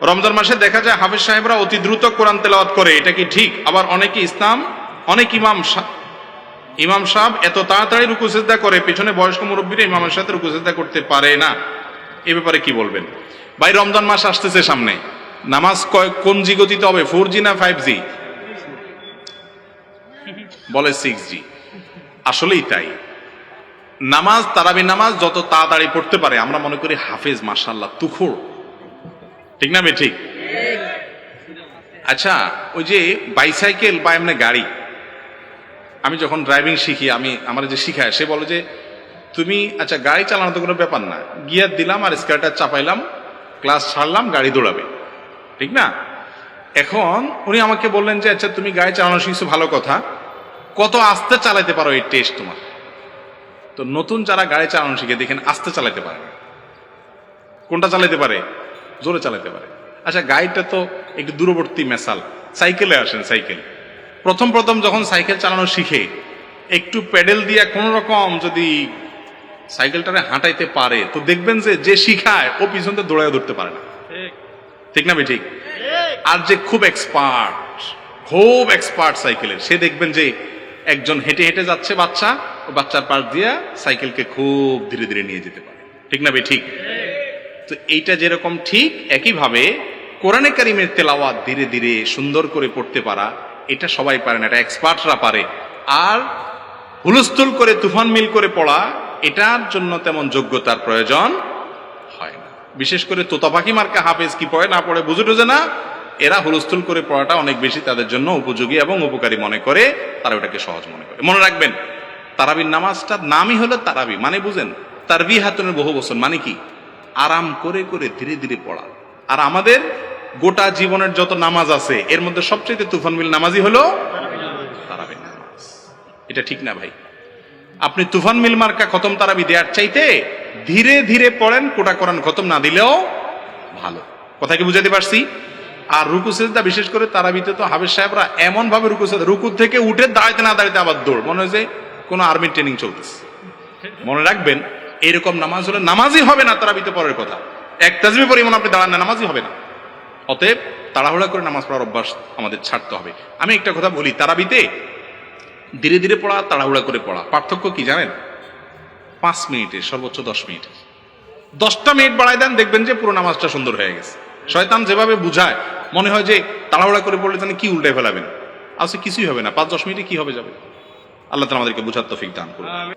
রমজান মাসে দেখা যায় হাফিজ সাহেবরা অতি দ্রুত কোরআন তেলাওয়াত করে, এটা কি ঠিক? আবার অনেকে ইসলাম, অনেক ইমাম ইমাম সাহেব এত তাড়াতাড়ি রুকু সেজদা করে, পেছনে বয়স্ক মুরব্বীরা ইমামের সাথে রুকু সেজদা করতে পারে না। এ ব্যাপারে কি বলবেন? ভাই, রমজান মাস আসতেছে সামনে। নামাজ কোন জি গতিতে হবে, ফোর জি না ফাইভ জি? বলে সিক্স জি। আসলেই তাই। নামাজ, তারাবি নামাজ যত তাড়াতাড়ি পড়তে পারে, আমরা মনে করি হাফেজ মাসাল্লাহ তুখোর ঠিক না ঠিক আচ্ছা ওই যে বাইসাইকেল বা এমনি গাড়ি, আমি যখন ড্রাইভিং শিখি, আমি, আমার যে শিখায়, সে বলে যে, তুমি আচ্ছা গাড়ি চালানো তো কোনো ব্যাপার না। গিয়ার দিলাম আর স্কেলটা চাপাইলাম ক্লাস ছাড়লাম, গাড়ি দৌড়াবে। ঠিক না? এখন উনি আমাকে বললেন যে আচ্ছা তুমি গাড়ি চালানো শিখছো, ভালো কথা। কত আস্তে চালাতে পারো এই টেস্ট তোমার? তো নতুন যারা গাড়ি চালানো শিখে, দেখেন, আস্তে চালাতে পারে কোনটা চালাতে পারে? জোরে চালাতে পারে। আচ্ছা গাড়িটা তো একটু দূরবর্তী মেসাল সাইকেলে আসেন সাইকেল। প্রথম প্রথম যখন সাইকেল চালানো শিখে একটু প্যাডেল দিয়ে কোনো রকম যদি সাইকেলটারে হাঁটাইতে পারে তো দেখবেন যে যে শিখায় ও পিছন থেকে দৌড়ায় ধরতে পারে না। ঠিক। না ঠিক? আর যে খুব এক্সপার্ট খুব এক্সপার্ট সাইকেলের সে দেখবেন যে একজন হেঁটে হেঁটে যাচ্ছে বাচ্চা ও বাচ্চার পাশ দিয়ে সাইকেলকে খুব ধীরে ধীরে নিয়ে যেতে পারে। ঠিক না ভাই ঠিক? তো এইটা যেরকম ঠিক, একইভাবে কোরআনে কারিমের তেলাওয়াত ধীরে ধীরে সুন্দর করে পড়তে পারা, এটা সবাই পারে না, এটা এক্সপার্টরা পারে। আর হুলস্থুল করে, তুফান মিল করে পড়া, এটার জন্য তেমন যোগ্যতার প্রয়োজন হয় না। বিশেষ করে তোতা পাখি মার্কা হাফেজ কি পড়ে, না পড়ে বুঝে টুঝে না, এরা হুলস্থুল করে পড়াটা অনেক বেশি তাদের জন্য উপযোগী এবং উপকারী মনে করে, তারা ওটাকে সহজ মনে করে। মনে রাখবেন, তারাবির নামাজটার নামই হলো তারাবি মানে বুঝেন তারবি হাতুনের বহু বছর মানে কি? আরাম করে করে ধীরে ধীরে পড়া। আর আমাদের গোটা জীবনের যত নামাজ আছে, এর মধ্যে সবচেয়ে তুফান মিল নামাজই হলো নামাজ। এটা ঠিক না ভাই? আপনি তুফান মিল মার্কা খতম তারাবি দেওয়ার চাইতে ধীরে ধীরে পড়েন, কোটা কোরআন খতম না দিলেও ভালো। কথা কি বুঝাতে পারছি? আর রুকু সেজদা বিশেষ করে তারাবিতে তো হাবিজ সাহেবরা এমন ভাবে রুকু সেজদা রুকু থেকে উঠে দাঁড়াইতে না দাঁড়াইতে আবার দৌড় মনে হয় যে কোনো আর্মি ট্রেনিং চলতেছে। মনে রাখবেন এরকম নামাজ হলে নামাজই হবে না তারাবিতে পড়ার কথা। এক তাজমি পরিমাণ আপনি দাঁড়ান না নামাজই হবে না। অতএব তাড়াহুড়া করে নামাজ পড়ার অভ্যাস আমাদের ছাড়তে হবে। আমি একটা কথা বলি, তারাবিতে ধীরে ধীরে পড়া, তাড়াহুড়া করে পড়া। পার্থক্য কি জানেন? পাঁচ মিনিটে, সর্বোচ্চ দশ মিনিট। দশটা মিনিট বাড়াই দেন, দেখবেন যে পুরো নামাজটা সুন্দর হয়ে গেছে। শয়তান যেভাবে বুঝায়, মনে হয় যে তাড়াহুড়া করে পড়লে তাহলে কি উল্টে ফেলাবেন? আসলে কিছুই হবে না। পাঁচ দশ মিনিটে কি হবে যাবে? আল্লাহ তালা আমাদেরকে বুঝার তফিক দান করুন।